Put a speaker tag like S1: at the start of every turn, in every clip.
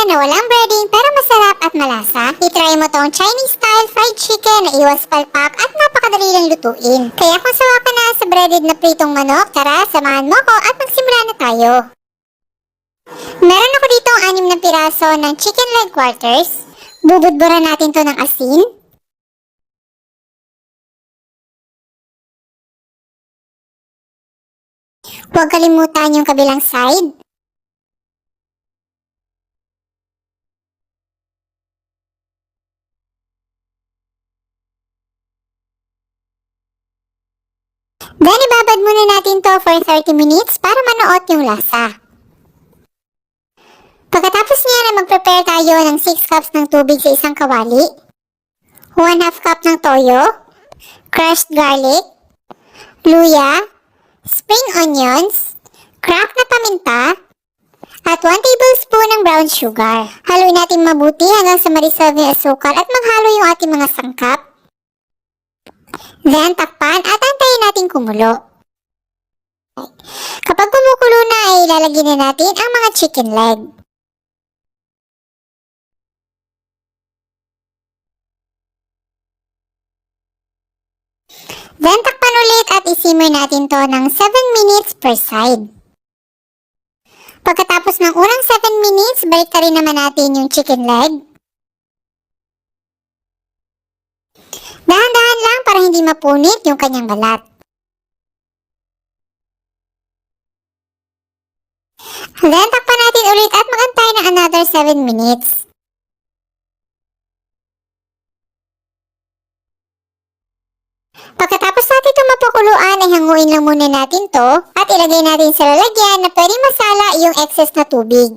S1: chicken na walang breading pero masarap at malasa, itry mo tong Chinese style fried chicken na iwas palpak at napakadali lang lutuin. Kaya kung sawa ka na sa breaded na pritong manok, tara, samahan mo ko at magsimula na tayo. Meron ako dito ang anim na piraso ng chicken leg quarters. Bubudburan natin to ng asin. Huwag kalimutan yung kabilang side. Natin to for 30 minutes para manuot yung lasa. Pagkatapos niya na mag-prepare tayo ng 6 cups ng tubig sa isang kawali, 1 half cup ng toyo, crushed garlic, luya, spring onions, cracked na paminta, at 1 tablespoon ng brown sugar. Haluin natin mabuti hanggang sa ma-dissolve yung asukal at maghalo yung ating mga sangkap. Then, takpan at antayin natin kumulo. Kapag kumukulo na ay ilalagyan na natin ang mga chicken leg. Then, takpan ulit at isimmer natin to ng 7 minutes per side. Pagkatapos ng unang 7 minutes, balik ka rin naman natin yung chicken leg. Dahan-dahan lang para hindi mapunit yung kanyang balat. Another 7 minutes. Pagkatapos natin ito mapakuluan, ay hanguin lang muna natin to at ilagay natin sa lalagyan na pwede masala yung excess na tubig.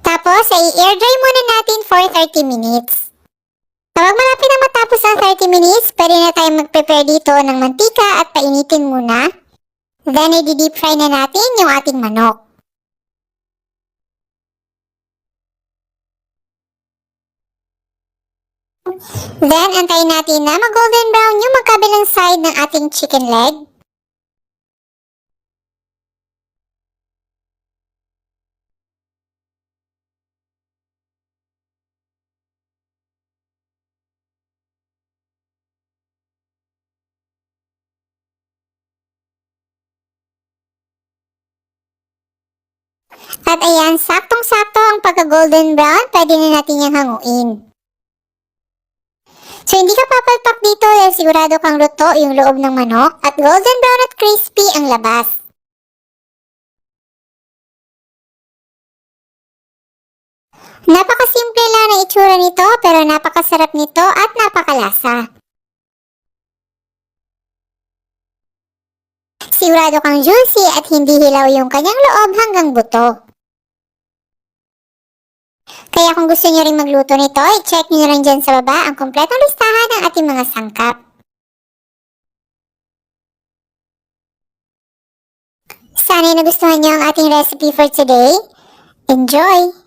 S1: Tapos, ay air dry muna natin for 30 minutes. Kapag malapit na matapos ang 30 minutes, pwede na tayo mag-prepare dito ng mantika at painitin muna. Then, i-deep fry na natin yung ating manok. Then, antayin natin na mag-golden brown yung magkabilang side ng ating chicken leg. At ayan, saktong-sakto ang pagka-golden brown, pwede na natin yung hanguin. So, hindi ka papalpak dito dahil sigurado kang luto yung loob ng manok at golden brown at crispy ang labas. Napakasimple lang na itsura nito pero napakasarap nito at napakalasa. Sigurado kang juicy at hindi hilaw yung kanyang loob hanggang buto. Kaya kung gusto niyo rin magluto nito, i-check na rin dyan sa baba ang kompletong listahan ng ating mga sangkap. Sana nagustuhan niyo ang ating recipe for today. Enjoy!